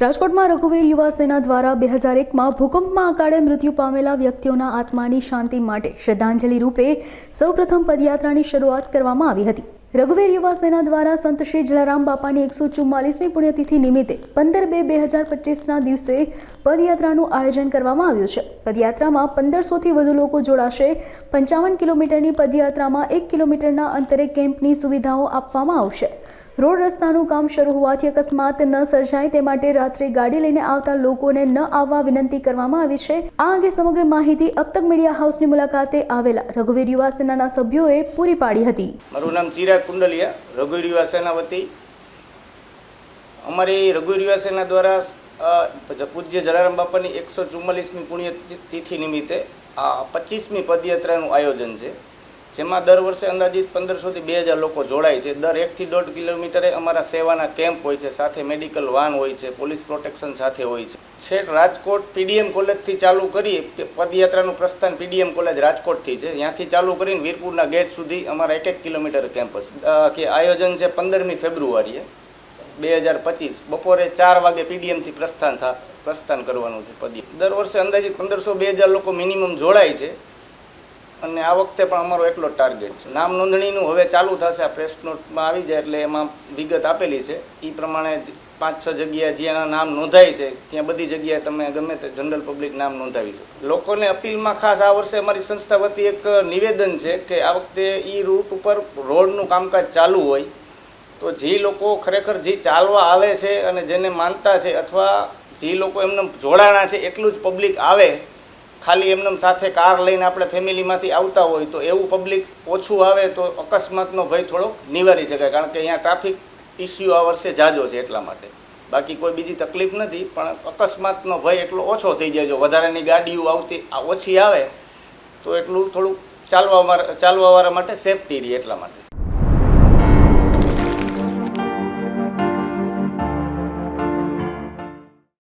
રાજકોટમાં રઘુવીર યુવા સેના દ્વારા બે હજાર એકમાં ભૂકંપમાં અકાળે મૃત્યુ પામેલા વ્યક્તિઓના આત્માની શાંતિ માટે શ્રદ્ધાંજલિ રૂપે સૌપ્રથમ પદયાત્રાની શરૂઆત કરવામાં આવી હતી. રઘુવીર યુવા સેના દ્વારા સંત શ્રી જલારામ બાપાની એકસો ચુમ્માલીસમી પુણ્યતિથિ નિમિત્તે પંદર બે બે હજાર પચીસના દિવસે પદયાત્રાનું આયોજન કરવામાં આવ્યું છે. પદયાત્રામાં પંદરસોથી વધુ લોકો જોડાશે. પંચાવન કિલોમીટરની પદયાત્રામાં એક કિલોમીટરના અંતરે કેમ્પની સુવિધાઓ આપવામાં આવશે. રોડ રસ્તાનું કામ શરૂ હોવાથી અકસ્માત ન સર્જાય તે માટે રાત્રે ગાડી લઈને આવતા લોકોને ન આવવા વિનંતી કરવામાં આવી છે. આ અંગે સમગ્ર માહિતી અબતક મીડિયા હાઉસની મુલાકાતે આવેલા રઘુવીર યુવા સેનાના સભ્યોએ પૂરી પાડી હતી. મારું નામ ચિરાગ કુંડલિયા રઘુવીર યુવા સેના વતી. અમારી રઘુ યુવા સેના દ્વારા પૂજ્ય જલારામ બાપાની એકસો ચુમ્માલીસમી પુણ્ય તિથિ નિમિત્તે આ પચીસમી પદયાત્રાનું આયોજન છે. જેમાં દર વર્ષે અંદાજિત પંદરસોથી બે હજાર લોકો જોડાય છે. દર એકથી દોઢ કિલોમીટરે અમારા સેવાના કેમ્પ હોય છે, સાથે મેડિકલ વાન હોય છે, પોલીસ પ્રોટેક્શન સાથે હોય છે. છેક રાજકોટ પીડીએમ કોલેજથી ચાલુ કરી કે પદયાત્રાનું પ્રસ્થાન પીડીએમ કોલેજ રાજકોટથી છે. ત્યાંથી ચાલુ કરીને વીરપુરના ગેટ સુધી અમારા એક એક કિલોમીટર કેમ્પસ કે આયોજન છે પંદરમી ફેબ્રુઆરીએ. બે હજાર પચીસ, બપોરે ચાર વાગે પીડીએમથી પ્રસ્થાન થા, પ્રસ્થાન કરવાનું છે પદી દર વર્ષે અંદાજિત પંદરસો બે હજાર લોકો મિનિમમ જોડાય છે. અને આ વખતે પણ અમારો એટલો ટાર્ગેટ છે. નામ નોંધણીનું હવે ચાલુ થશે, આ પ્રેસ નોટમાં આવી જાય એટલે એમાં વિગત આપેલી છે. એ પ્રમાણે પાંચ છ જગ્યાએ જ્યાં નામ નોંધાય છે, ત્યાં બધી જગ્યાએ તમે ગમે તે જનરલ પબ્લિક નામ નોંધાવી શકો. લોકોને અપીલમાં ખાસ આ વર્ષે અમારી સંસ્થા વતી એક નિવેદન છે કે આ વખતે એ રૂટ ઉપર રોડનું કામકાજ ચાલુ હોય, તો જે લોકો ખરેખર જે ચાલવા આવે છે અને જેને માનતા છે અથવા જે લોકો એમને જોડાણા છે, એટલું જ પબ્લિક આવે ખાલી એમને સાથે કાર લઈને આપણે ફેમિલીમાંથી આવતા હોય તો એવું પબ્લિક ઓછું આવે તો અકસ્માતનો ભય થોડો નિવારી શકાય. કારણ કે અહીંયા ટ્રાફિક ઇસ્યુ આ વર્ષે જાજો છે એટલા માટે. બાકી કોઈ બીજી તકલીફ નથી, પણ અકસ્માતનો ભય એટલો ઓછો થઈ જાય. જો વધારાની ગાડીઓ આવતી ઓછી આવે, તો એટલું થોડુંક ચાલવા ચાલવાવાળા માટે સેફટી રહે એટલા માટે.